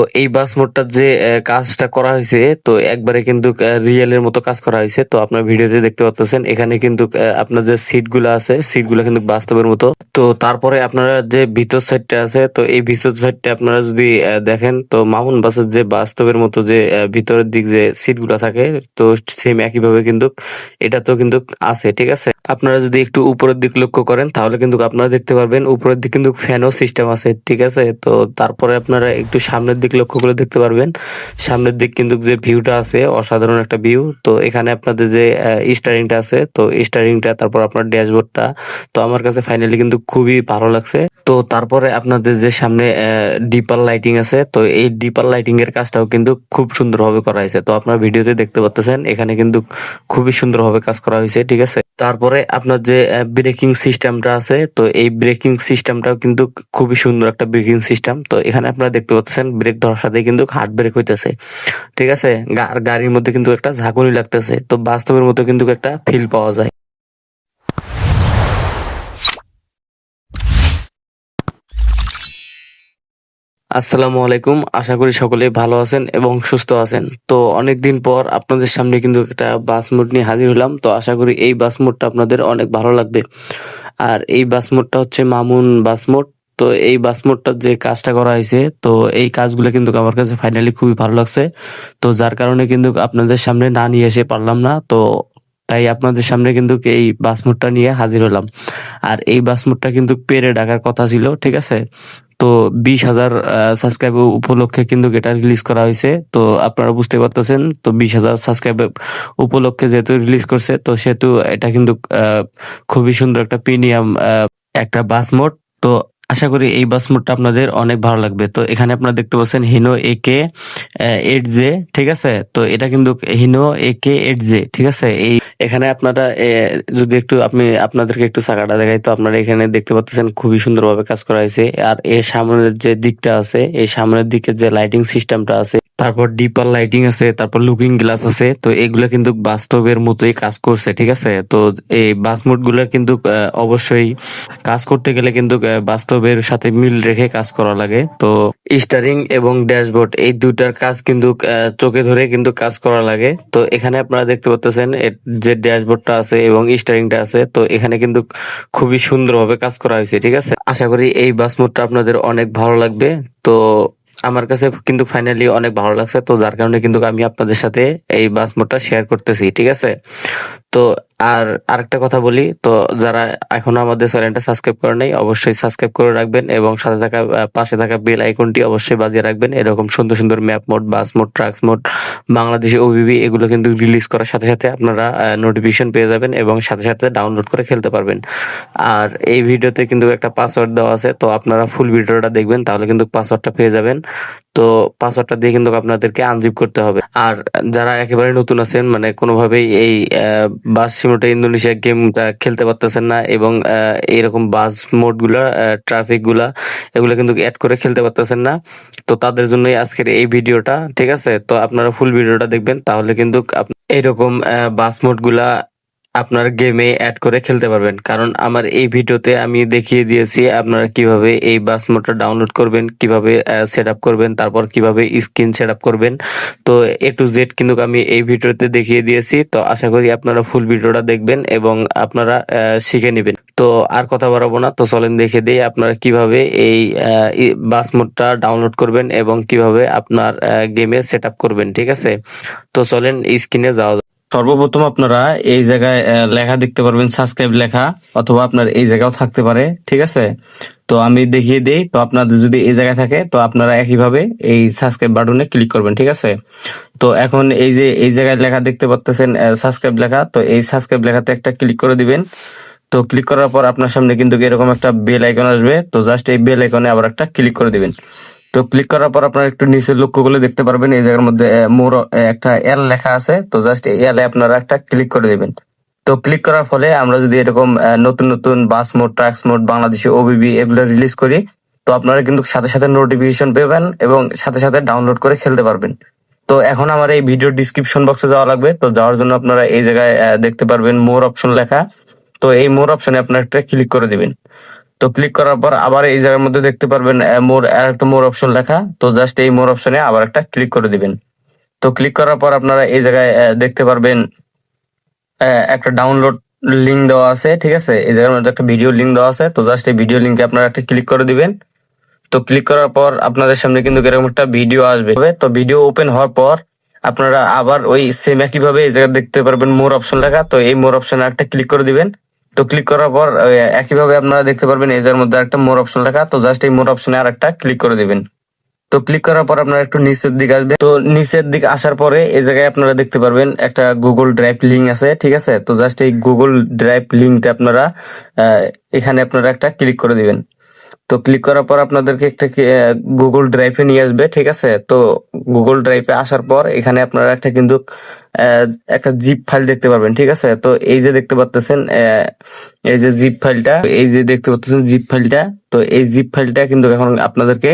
তো এই বাস মোডটার যে কাজটা করা হয়েছে, তো একবারে কিন্তু রিয়েলের মতো কাজ করা হয়েছে। তো আপনার ভিডিওতে দেখতে পাচ্ছেন এখানে কিন্তু আপনার যে সিটগুলো আছে সিটগুলো কিন্তু বাস্তবের মতো। তো তারপরে আপনারা যে ভিতর সাইডটা আছে, তো এই ভিতর সাইডটা আপনারা যদি দেখেন, তো মামুন বাসের যে বাস্তবের মতো যে ভিতরের দিক যে সিটগুলা থাকে, তো সেম একইভাবে কিন্তু এটা তো কিন্তু আছে, ঠিক আছে? আপনারা যদি একটু উপরের দিক লক্ষ্য করেন, তাহলে কিন্তু আপনারা দেখতে পারবেন, উপরের দিক কিন্তু ফ্যানও সিস্টেম আছে, ঠিক আছে? তো তারপরে আপনারা একটু সামনের দিক লক্ষ্য করে দেখতে পারবেন। সামনের দিক কিন্তু যে ভিউটা আছে, অসাধারণ একটা ভিউ। তো এখানে আপনাদের যে স্টারিংটা আছে, তো স্টারিংটা, তারপর আপনার ড্যাশবোর্ডটা। তো আমার কাছে ফাইনালি কিন্তু খুবই ভালো লাগছে। তো তারপরে আপনাদের যে সামনে ডিপার লাইটিং আছে, তো এই ডিপার লাইটিং এর কাজটাও কিন্তু খুব সুন্দরভাবে করা হয়েছে। তো আপনার ভিডিওতে দেখতে পাচ্ছেন এখানে কিন্তু খুবই সুন্দরভাবে কাজ করা হয়েছে, ঠিক আছে? তারপরে আপনার যে ব্রেকিং সিস্টেমটা আছে, তো এই ব্রেকিং সিস্টেমটাও কিন্তু খুবই সুন্দর একটা ব্রেকিং সিস্টেম তো এখানে আপনারা দেখতে পাচ্ছেন ব্রেক ধরার সাথে কিন্তু হার্ড ব্রেক হইতেছে। ঠিক আছে? গাড়ির মধ্যে কিন্তু একটা ঝাঁকুনি লাগতেছে। তো বাস্তবের মতো কিন্তু একটা ফিল পাওয়া যায়। আসসালামু আলাইকুম। আশা করি সকলে ভালো আছেন এবং সুস্থ আছেন। তো অনেকদিন পর আপনাদের সামনে কিন্তু একটা বাস মোড নিয়ে হাজির হলাম। তো আশা করি এই বাস মোডটা আপনাদের অনেক ভালো লাগবে। আর এই বাস মোডটা হচ্ছে মামুন বাস মোড তো এই বাস মোডটার যে কাজটা করা হয়েছে, তো এই কাজগুলো কিন্তু আমার কাছে ফাইনালি খুবই ভালো লাগছে। তো যার কারণে কিন্তু আপনাদের সামনে না নিয়ে এসে পারলাম না। তো তাই আপনাদের সামনে কিন্তু এই বাস মোডটা নিয়ে হাজির হলাম। আর এই বাস মোডটা কিন্তু পেরে ডাকার কথা ছিল, ঠিক আছে? তো বিশ হাজার সাবস্ক্রাইব উপলক্ষে কিন্তু এটা রিলিজ করা হয়েছে। তো আপনারা বুঝতে পারতেছেন, তো বিশ হাজার সাবস্ক্রাইব উপলক্ষে যেহেতু রিলিজ করছে, তো সেহেতু এটা কিন্তু খুবই সুন্দর একটা প্রিমিয়াম একটা বাস মোড। তো আশা করি এই বাস মোডটা আপনাদের অনেক ভালো লাগবে। তো এখানে আপনারা দেখতে পাচ্ছেন Hino A K eight J ঠিক আছে? তো এটা কিন্তু Hino A K eight J ঠিক আছে? এই এখানে আপনারা যদি একটু আপনি আপনাদেরকে একটু চাকাটা দেখাই তো আপনারা এখানে দেখতে পাচ্ছেন খুবই সুন্দরভাবে কাজ করা হয়েছে। আর এর সামনের যে দিকটা আছে এই সামনের দিকে যে লাইটিং সিস্টেমটা আছে তারপর ডিপার লাইটিং আছে তারপর লুকিং গ্লাস আছে তো এগুলো কিন্তু বাস্তবের মতোই কাজ করছে ঠিক আছে? তো এই বাস মোডগুলো কিন্তু অবশ্যই কাজ করতে গেলে কিন্তু আহ, বাস্তবের সাথে মিল রেখে কাজ করা লাগে। তো স্টারিং এবং ড্যাশবোর্ড এই দুইটার কাজ কিন্তু চোখে ধরে কিন্তু কাজ করা লাগে। তো এখানে আপনারা দেখতে পাচ্ছেন যে ড্যাশবোর্ডটা আছে এবং স্টারিংটা আছে, তো এখানে কিন্তু খুবই সুন্দরভাবে কাজ করা হয়েছে, ঠিক আছে? আশা করি এই বাস মোডটা আপনাদের অনেক ভালো লাগবে। তো আমার কাছে কিন্তু ফাইনালি অনেক ভালো লাগছে, তো যার কারণে কিন্তু আমি আপনাদের সাথে এই বাস মোডটা শেয়ার করতেছি, ঠিক আছে? তো আর আরেকটা কথা বলি, তো যারা এখনও আমাদের চ্যানেলটা সাবস্ক্রাইব করে নাই, অবশ্যই সাবস্ক্রাইব করে রাখবেন এবং সাথে থাকা পাশে থাকা বেল আইকনটি অবশ্যই বাজিয়ে রাখবেন। এরকম সুন্দর সুন্দর map mod, bus mod, trucks mod, Bangladeshi OBB এগুলো কিন্তু রিলিজ করার সাথে সাথে আপনারা নোটিফিকেশন পেয়ে যাবেন এবং সাথে সাথে ডাউনলোড করে খেলতে পারবেন। আর এই ভিডিওতে কিন্তু একটা পাসওয়ার্ড দেওয়া আছে, তো আপনারা ফুল ভিডিওটা দেখবেন, তাহলে কিন্তু পাসওয়ার্ডটা পেয়ে যাবেন। তো পাসওয়ার্ডটা দিয়ে কিন্তু আপনাদেরকে আনজিপ করতে হবে। আর যারা একেবারে নতুন আছেন মানে কোনোভাবেই এই বাস সিমুলেটর ইন্দোনেশিয়া গেমটা খেলতে পারতেছেন না এবং এরকম বাস মোডগুলা ট্রাফিকগুলা, এগুলো কিন্তু অ্যাড করে খেলতে পারতেছেন না। তো তাদের জন্যই আজকের এই ভিডিওটা, ঠিক আছে? তো আপনারা ফুল ভিডিওটা দেখবেন, তাহলে কিন্তু এরকম বাস মোডগুলা আপনার গেমে অ্যাড করে খেলতে পারবেন। কারণ আমার এই ভিডিওতে আমি দেখিয়ে দিয়েছি আপনারা কীভাবে এই বাস মোডটা ডাউনলোড করবেন, কীভাবে সেট করবেন, তারপর কীভাবে স্ক্রিন সেট করবেন। তো এ টু জেড কিন্তু আমি এই ভিডিওতে দেখিয়ে দিয়েছি। তো আশা করি আপনারা ফুল ভিডিওটা দেখবেন এবং আপনারা শিখে নেবেন। তো আর কথা বাড়াবো না। তো চলেন দেখে দিই আপনারা কীভাবে এই বাস মোডটা ডাউনলোড করবেন এবং কীভাবে আপনার গেমে সেট করবেন, ঠিক আছে? তো চলেন স্ক্রিনে যাওয়া। সর্বপ্রথম আপনারা এই জায়গায় লেখা দেখতে পারবেন সাবস্ক্রাইব লেখা, অথবা আপনার এই জায়গাও থাকতে পারে, ঠিক আছে? তো আমি দেখিয়ে দিই, তো আপনাদের যদি এই জায়গায় থাকে, তো আপনারা একইভাবে এই সাবস্ক্রাইব বাটনে ক্লিক করবেন, ঠিক আছে? তো এখন এই যে, এই জায়গায় লেখা দেখতে পাচ্ছেন সাবস্ক্রাইব লেখা, তো এই সাবস্ক্রাইব লেখাতে একটা ক্লিক করে দিবেন। তো ক্লিক করার পর আপনার সামনে কিন্তু এরকম একটা বেল আইকন আসবে, তো জাস্ট এই বেল আইকনে আবার একটা ক্লিক করে দিবেন। তো ক্লিক করার পর আপনারা একটু নিচে লক্ষ্য করলে দেখতে পারবেন। এই জায়গার মধ্যে মোর একটা এল লেখা আছে। তো জাস্ট এই এলে আপনারা একটা ক্লিক করে দিবেন। তো ক্লিক করার ফলে আমরা যদি এরকম নতুন নতুন bus mod trucks mod Bangladeshi OBB এগুলো রিলিজ করি, তো আপনারা কিন্তু সাথে সাথে নোটিফিকেশন পেবেন এবং সাথে সাথে ডাউনলোড করে খেলতে পারবেন। তো এখন আমার এই ভিডিও ডিসক্রিপশন বক্সে যাওয়া লাগবে। তো যাওয়ার জন্য আপনারা এই জায়গায় দেখতে পারবেন মোর অপশন লেখা। তো এই মোর অপশনে আপনারা একটা ক্লিক করে দিবেন। তো ক্লিক করার পর আবার এই জায়গার মধ্যে দেখতে পারবেন মোর আর একটা মোর অপশন লেখা। তো জাস্ট এই মোর অপশনে আবার একটা ক্লিক করে দিবেন। তো ক্লিক করার পর আপনারা এই জায়গায় দেখতে পারবেন একটা ডাউনলোড লিঙ্ক দেওয়া আছে, ঠিক আছে? এই জায়গার মধ্যে একটা ভিডিও লিঙ্ক দেওয়া আছে। তো জাস্ট এই ভিডিও লিঙ্কে আপনারা একটা ক্লিক করে দিবেন। তো ক্লিক করার পর আপনাদের সামনে কিন্তু এরকম একটা ভিডিও আসবে। তো ভিডিও ওপেন হওয়ার পর আপনারা আবার ওই সেম একইভাবে এই জায়গায় দেখতে পারবেন মোর অপশন লেখা। তো এই মোর অপশনে একটা ক্লিক করে দিবেন। তো ক্লিক করার পর একইভাবে আপনারা দেখতে পারবেন এজার মধ্যে একটা মোর অপশন লেখা তো জাস্ট এই মোর অপশনে আর একটা ক্লিক করে দেবেন। তো ক্লিক করার পর আপনারা একটু নিচের দিকে আসবে তো নিচের দিকে আসার পরে এই জায়গায় আপনারা দেখতে পারবেন একটা গুগল ড্রাইভ লিঙ্ক আছে, ঠিক আছে? তো জাস্ট এই গুগল ড্রাইভ লিঙ্কটা আপনারা এখানে আপনারা একটা ক্লিক করে দিবেন। তো ক্লিক করার পর আপনাদেরকে একটা গুগল ড্রাইভে নিয়ে আসবে, ঠিক আছে? তো গুগল ড্রাইভে আসার পর এখানে আপনারা একটা কিন্তু একটা জিপ ফাইল দেখতে পারবেন, ঠিক আছে? তো এই যে দেখতে পাচ্ছেন এই যে জিপ ফাইলটা এই যে দেখতে পাচ্ছেন জিপ ফাইলটা তো এই জিপ ফাইলটা কিন্তু এখন আপনাদেরকে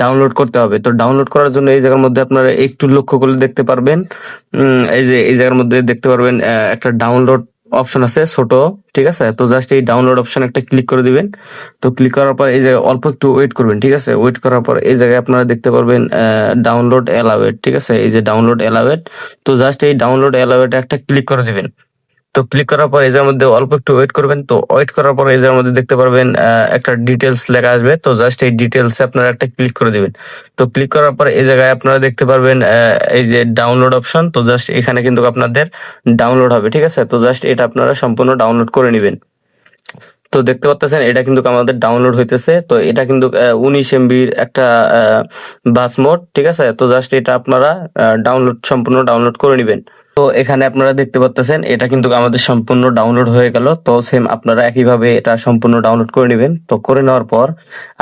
ডাউনলোড করতে হবে। তো ডাউনলোড করার জন্য এই জায়গার মধ্যে আপনারা একটু লক্ষ্য করলে দেখতে পারবেন এই যে, এই জায়গার মধ্যে দেখতে পারবেন একটা ডাউনলোড অপশন আছে ছোট, ঠিক আছে? তো জাস্ট এই ডাউনলোড অপশন একটা ক্লিক করে দিবেন। তো ক্লিক করার পর এই জায়গায় অল্প একটু ওয়েট করবেন, ঠিক আছে? ওয়েট করার পর এই জায়গায় আপনারা দেখতে পারবেন ডাউনলোড অ্যালাওয়েড ঠিক আছে? এই যে ডাউনলোড অ্যালাওয়েড তো জাস্ট এই ডাউনলোড অ্যালাওয়েড একটা ক্লিক করে দিবেন। তো ক্লিক করার পর এই জায়গার মধ্যে অল্প একটু ওয়েট করবেন। তো ওয়েট করার পর এজার মধ্যে দেখতে পারবেন একটা ডিটেলস লেখা আসবে। তো জাস্ট এই ডিটেলসে আপনারা একটা ক্লিক করে দিবেন। তো ক্লিক করার পর এই জায়গায় আপনারা দেখতে পারবেন এই যে ডাউনলোড অপশন তো জাস্ট এখানে কিন্তু আপনাদের ডাউনলোড হবে, ঠিক আছে? তো জাস্ট এটা আপনারা সম্পূর্ণ ডাউনলোড করে নেবেন। তো দেখতে পাচ্ছেন, এটা কিন্তু আমাদের ডাউনলোড হইতেছে। তো এটা কিন্তু উনিশ এমবির একটা বাস মোড ঠিক আছে? তো জাস্ট এটা আপনারা ডাউনলোড সম্পূর্ণ ডাউনলোড করে নেবেন। তো এখানে আপনারা দেখতে পাচ্ছেন এটা কিন্তু আমাদের সম্পূর্ণ ডাউনলোড হয়ে গেল। তো সেম আপনারা একইভাবে এটা সম্পূর্ণ ডাউনলোড করে নেবেন। তো করে নেওয়ার পর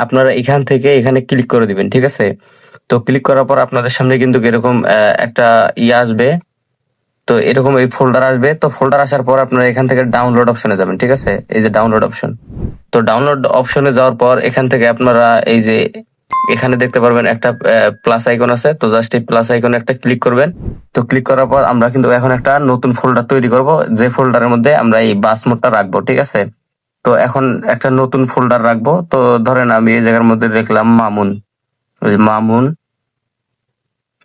আপনারা এখান থেকে এখানে ক্লিক করে দিবেন, ঠিক আছে? তো ক্লিক করার পর আপনাদের সামনে কিন্তু এরকম একটা ইয়ে আসবে। তো এরকম এই ফোল্ডার আসবে। তো ফোল্ডার আসার পর আপনারা এখান থেকে ডাউনলোড অপশনে যাবেন, ঠিক আছে? এই যে ডাউনলোড অপশন তো ডাউনলোড অপশনে যাওয়ার পর এখান থেকে আপনারা এই যে এখানে দেখতে পারবেন একটা প্লাস আইকন আছে। তো জাস্ট এই প্লাস আইকনে একটা ক্লিক করবেন। তো ক্লিক করার পর আমরা কিন্তু এখন একটা নতুন ফোল্ডার তৈরি করব। যে ফোল্ডারের মধ্যে আমরা এই বাস মোডটা রাখব, ঠিক আছে? তো এখন একটা নতুন ফোল্ডার রাখব। তো ধরেন আমি এই জায়গার মধ্যে লিখলাম মামুন। ওই মামুন।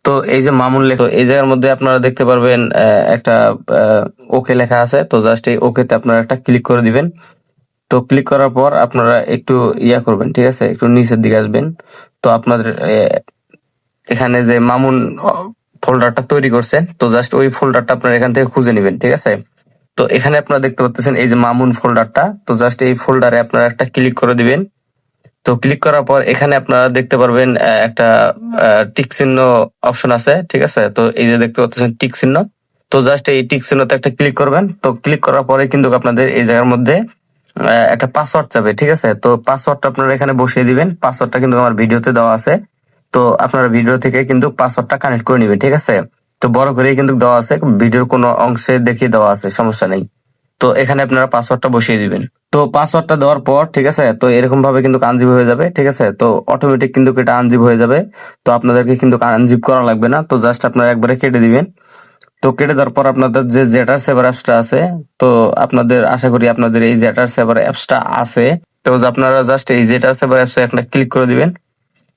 তো এই যে মামুন লেখা, এই জায়গার মধ্যে আপনারা দেখতে পারবেন একটা ওকে লেখা আছে। তো জাস্ট এই ওকেতে আপনারা একটা ক্লিক করে দিবেন। তো ক্লিক করার পর আপনারা একটু ইয়া করবেন, ঠিক আছে? একটু নিচের দিকে আসবেন। তো আপনাদের এখানে যে মামুন ফোল্ডারটা তৈরি করছেন, তো জাস্ট ওই ফোল্ডারটা আপনারা এখান থেকে খুঁজে নেবেন, ঠিক আছে? তো এখানে আপনারা দেখতে পাচ্ছেন এই যে মামুন ফোল্ডারটা তো জাস্ট এই ফোল্ডারে আপনারা একটা ক্লিক করে দিবেন। তো ক্লিক করার পর এখানে আপনারা দেখতে পারবেন একটা টিক চিহ্ন অপশন আছে, ঠিক আছে? তো এই যে দেখতে পাচ্ছেন টিক চিহ্ন। তো জাস্ট এই টিক চিহ্নতে একটা ক্লিক করবেন। তো ক্লিক করার পরে কিন্তু আপনাদের এই জায়গার মধ্যে একটা পাসওয়ার্ড চাবে, ঠিক আছে? তো পাসওয়ার্ডটা আপনারা এখানে বসিয়ে দিবেন। পাসওয়ার্ডটা কিন্তু আমার ভিডিওতে দেওয়া আছে। তো আপনারা ভিডিও থেকে কিন্তু পাসওয়ার্ডটা কানেক্ট করে নেবেন, ঠিক আছে? তো বড় করেই কিন্তু দেওয়া আছে, ভিডিওর কোনো অংশে দেখিয়ে দেওয়া আছে, সমস্যা নেই। তো এখানে আপনারা পাসওয়ার্ডটা বসিয়ে দিবেন। তো পাসওয়ার্ডটা দেওয়ার পর, ঠিক আছে? তো এরকম ভাবে কিন্তু আনজিপ হয়ে যাবে, ঠিক আছে? তো অটোমেটিক কিন্তু এটা আনজিপ হয়ে যাবে। তো আপনাদেরকে কিন্তু আনজিপ করা লাগবে না। তো জাস্ট আপনারা একবারে কেটে দিবেন। তো কেটে দেওয়ার পর আপনাদের যে জেটার সেভার অ্যাপসটা আছে, তো আপনাদের, আশা করি আপনাদের এই জেটার সেভার অ্যাপসটা আছে। তো আপনারা জাস্ট এই জেটার সেভার অ্যাপসে একটা ক্লিক করে দিবেন।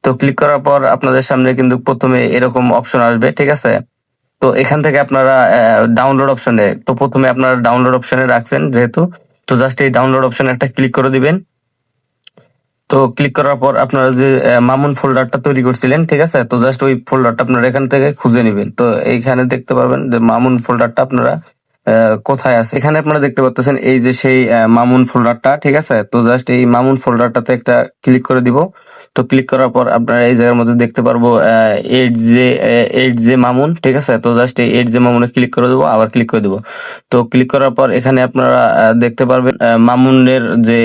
তো ক্লিক করার পর আপনাদের সামনে কিন্তু প্রথমে এরকম অপশন আসবে, ঠিক আছে? তো এখান থেকে আপনারা ডাউনলোড অপশনে তো প্রথমে আপনারা ডাউনলোড অপশনে রাখছেন যেহেতু, তো জাস্ট এই ডাউনলোড অপশনে একটা ক্লিক করে দিবেন। তো ক্লিক করার পর আপনারা যে মামুন ফোল্ডারটা তৈরি করছিলেন, ঠিক আছে? তো জাস্ট ওই ফোল্ডারটা আপনারা এখান থেকে খুঁজে নেবেন। তো এইখানে দেখতে পারবেন যে মামুন ফোল্ডারটা আপনারা কোথায় আছে। এখানে আপনারা দেখতে পাচ্ছেন এই যে সেই মামুন ফোল্ডারটা ঠিক আছে? তো জাস্ট এই মামুন ফোল্ডারটাতে একটা ক্লিক করে দিব। তো ক্লিক করার পর আপনারা এই জায়গার মধ্যে দেখতে পারব eight J eight J Mamun, ঠিক আছে? তো জাস্ট এই এইট জে মামুনে ক্লিক করে দেবো, আবার ক্লিক করে দেবো। তো ক্লিক করার পর এখানে আপনারা দেখতে পারবেন মামুনের যে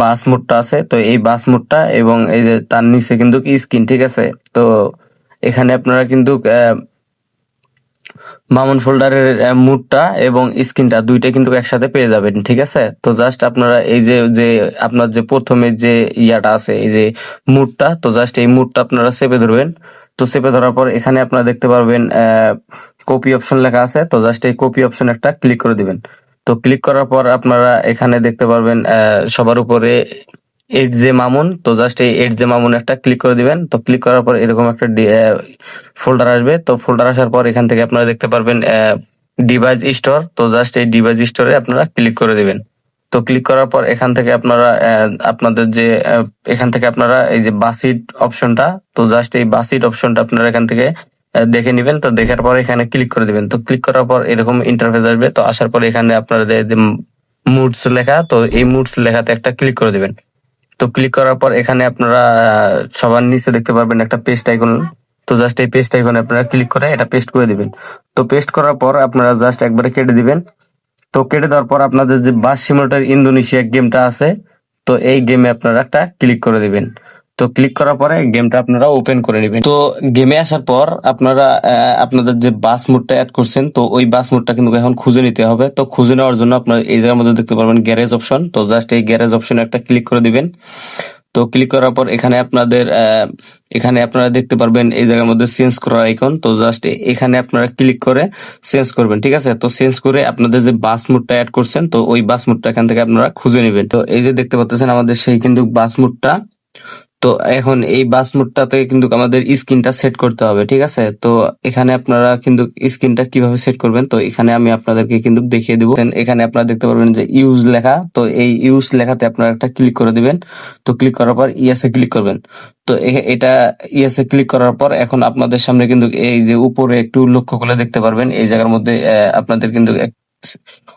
বাস মোডটা আছে, তো এই বাস মোডটা এবং এই যে তার নিচে কিন্তু স্কিন ঠিক আছে? তো এখানে আপনারা কিন্তু মামুন ফোল্ডারের মুডটা এবং স্ক্রিনটা দুইটা কিন্তু একসাথে পেয়ে যাবেন, ঠিক আছে? তো জাস্ট আপনারা এই যে যে আপনার যে প্রথমে যে ইয়াটা আছে, এই যে মুডটা, তো জাস্ট এই মুডটা আপনারা চেপে ধরবেন। তো চেপে ধরার পর এখানে আপনারা দেখতে পারবেন কপি অপশন লেখা আছে, তো জাস্ট এই কপি অপশন একটা ক্লিক করে দিবেন। তো ক্লিক করার পর আপনারা এখানে দেখতে পারবেন সবার উপরে এইট জে মামুন, তো জাস্ট এই এইট জে মামুন একটা ক্লিক করে দিবেন। তো ক্লিক করার পর এরকম একটা ফোল্ডার আসবে। তো ফোল্ডার আসার পর এখান থেকে আপনারা দেখতে পারবেন ডিভাইস স্টোর তো জাস্ট এই ডিভাইস স্টোরে আপনারা ক্লিক করে দিবেন। তো ক্লিক করার পর এখান থেকে আপনারা আপনাদের যে এখান থেকে আপনারা এই যে বাসিট অপশনটা তো জাস্ট এই বাসিট অপশনটা আপনারা এখান থেকে দেখে নিবেন। তো দেখার পর এখানে ক্লিক করে দিবেন। তো ক্লিক করার পর এরকম ইন্টারফেস আসবে। তো আসার পর এখানে আপনারা যে মুডস লেখা, তো এই মুডস লেখাতে একটা ক্লিক করে দিবেন। তো ক্লিক করার পর এখানে আপনারা সবার নিচে দেখতে পারবেন একটা পেস্ট আইকন তো জাস্ট এই পেস্ট আইকনে আপনারা ক্লিক করে এটা পেস্ট করে দিবেন। তো পেস্ট করার পর আপনারা জাস্ট একবারে কেটে দিবেন। তো কেটে দেওয়ার পর আপনাদের যে বাস সিমুলেটর ইন্দোনেশিয়া গেমটা আছে, তো এই গেমে আপনারা একটা ক্লিক করে দিবেন। তো ক্লিক করার পরে গেমটা আপনারা ওপেন করে নেবেন। তো গেমে আসার পর আপনারা আপনাদের যে বাস মোডটা অ্যাড করছেন, তো ওই বাস মোডটা কিন্তু এখন খুঁজে নিতে হবে। তো খুঁজে নেওয়ার জন্য আপনার এই জায়গার মধ্যে দেখতে পারবেন গ্যারেজ অপশন তো জাস্ট এই গ্যারেজ অপশনে একটা ক্লিক করে দিবেন। তো ক্লিক করার পর এখানে আপনাদের এখানে আপনারা দেখতে পারবেন এই জায়গার মধ্যে চেঞ্জ করার আইকন তো জাস্ট এখানে আপনারা ক্লিক করে চেঞ্জ করবেন, ঠিক আছে? তো চেঞ্জ করে আপনাদের যে বাস মুডটা অ্যাড করছেন, তো ওই বাস মুডটা এখান থেকে আপনারা খুঁজে নেবেন। তো এই যে দেখতে পাচ্ছেন আমাদের সেই কিন্তু বাস মুডটা তো এখন এই বাস মোডটাতে কিন্তু আমাদের স্ক্রিনটা সেট করতে হবে, ঠিক আছে? তো এখানে আপনারা কিন্তু স্ক্রিনটা কীভাবে সেট করবেন? তো এখানে আমি আপনাদেরকে কিন্তু দেখিয়ে দিব। এখানে আপনারা দেখতে পারবেন যে ইউজ লেখা। তো এই ইউজ লেখাতে আপনারা একটা ক্লিক করে দিবেন। তো ক্লিক করার পর ইয়েসে ক্লিক করবেন। তো এটা ইয়েসে ক্লিক করার পর এখন আপনাদের সামনে কিন্তু এই যে উপরে একটু লক্ষ্য করে দেখতে পারবেন। এই জায়গার মধ্যে আপনাদের কিন্তু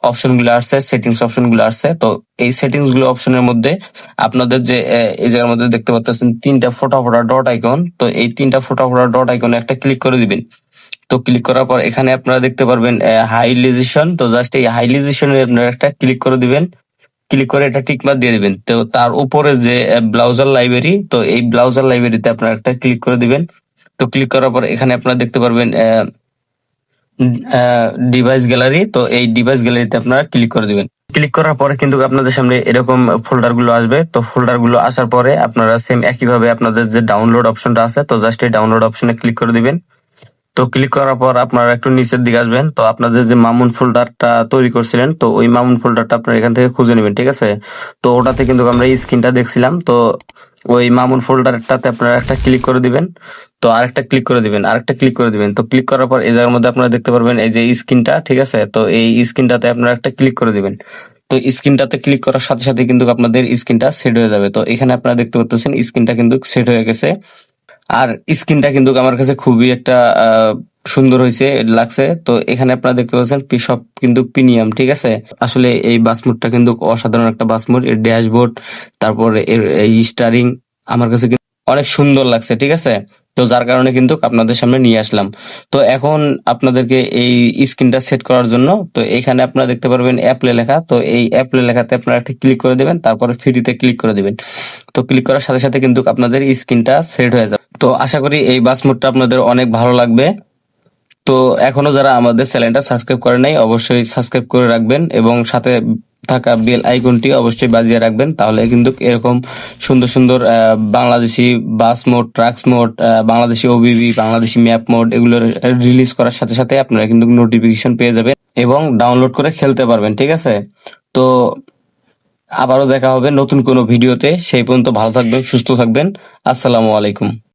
অপশনগুলো আসছে সেটিংস অপশনগুলো আসছে। তো এই সেটিংসগুলো অপশনের মধ্যে আপনাদের যে আহ, এই জায়গার মধ্যে দেখতে পাচ্ছেন তিনটা ফোটা ফোটা ডট আইকন তো এই তিনটা ফোটা ফোটা ডট আইকনে একটা ক্লিক করে দিবেন। তো ক্লিক করার পর এখানে আপনারা দেখতে পারবেন হাইলাইজেশন তো জাস্ট এই হাইলাইজেশনে আপনারা একটা ক্লিক করে দিবেন। ক্লিক করে এটা টিক মার্ক দিয়ে দিবেন। তো তার উপরে যে ব্রাউজার লাইব্রেরি তো এই ব্রাউজার লাইব্রেরিতে আপনারা একটা ক্লিক করে দিবেন। তো ক্লিক করার পর এখানে আপনারা দেখতে পারবেন ডিভাইস গ্যালারি তো এই ডিভাইস গ্যালারিতে আপনারা ক্লিক করে দিবেন। ক্লিক করার পরে কিন্তু আপনাদের সামনে এরকম ফোল্ডারগুলো আসবে। তো ফোল্ডারগুলো আসার পরে আপনারা সেম একইভাবে আপনাদের যে ডাউনলোড অপশনটা আছে, তো জাস্ট এই ডাউনলোড অপশনে ক্লিক করে দিবেন। তো ক্লিক করার পর আপনারা একটু নিচের দিকে আসবেন। তো আপনাদের যে মামুন ফোল্ডারটা তৈরি করছিলেন, তো ওই মামুন ফোল্ডারটা আপনারা এখান থেকে খুঁজে নেবেন, ঠিক আছে? তো ওটাতে কিন্তু আমরা স্ক্রিনটা দেখছিলাম। তো ওই মামুন ফোল্ডারটাতে আপনারা একটা ক্লিক করে দিবেন। তো আরেকটা ক্লিক করে দিবেন, আরেকটা ক্লিক করে দিবেন। তো ক্লিক করার পর এই জায়গার মধ্যে আপনারা দেখতে পারবেন এই যে স্ক্রিনটা ঠিক আছে? তো এই স্ক্রিনটাতে আপনারা একটা ক্লিক করে দিবেন। তো স্ক্রিনটাতে ক্লিক করার সাথে সাথে কিন্তু আপনাদের স্ক্রিনটা সেট হয়ে যাবে। তো এখানে আপনারা দেখতে পাচ্ছেন স্ক্রিনটা কিন্তু সেট হয়ে গেছে। আর স্কিনটা কিন্তু আমার কাছে খুবই একটা সুন্দর হয়েছে লাগছে। তো এখানে আপনারা দেখতে পাচ্ছেন সব কিন্তু প্রিমিয়াম ঠিক আছে? আসলে এই বাসমুটটা কিন্তু অসাধারণ একটা বাসমুট এর ড্যাশবোর্ড, তারপর এর স্টারিং, আমার কাছে অনেক সুন্দর লাগছে, ঠিক আছে? তো যার কারণে কিন্তু আপনাদের সামনে নিয়ে আসলাম। তো এখন আপনাদেরকে এই স্ক্রিনটা সেট করার জন্য, তো এখানে আপনারা দেখতে পারবেন অ্যাপলে লেখা। তো এই অ্যাপলে লেখাতে আপনারা একটা ক্লিক করে দেবেন, তারপরে ফ্রিতে ক্লিক করে দিবেন। তো ক্লিক করার সাথে সাথে কিন্তু আপনাদের স্ক্রিনটা সেট হয়ে যাবে। তো আশা করি এই বাস মোডটা আপনাদের অনেক ভালো লাগবে। তো এখনও যারা আমাদের চ্যানেলটা সাবস্ক্রাইব করে নাই, অবশ্যই সাবস্ক্রাইব করে রাখবেন এবং সাথে থাকা বেল আইকনটি অবশ্যই বাজিয়ে রাখবেন। তাহলে কিন্তু এরকম সুন্দর সুন্দর Bangladeshi bus mod, trucks mod Bangladeshi OBB Bangladeshi map mod এগুলো রিলিজ করার সাথে সাথে আপনারা কিন্তু নোটিফিকেশন পেয়ে যাবেন এবং ডাউনলোড করে খেলতে পারবেন, ঠিক আছে? তো আবারও দেখা হবে নতুন কোনো ভিডিওতে। সেই পর্যন্ত ভালো থাকবেন, সুস্থ থাকবেন। আসসালামু আলাইকুম।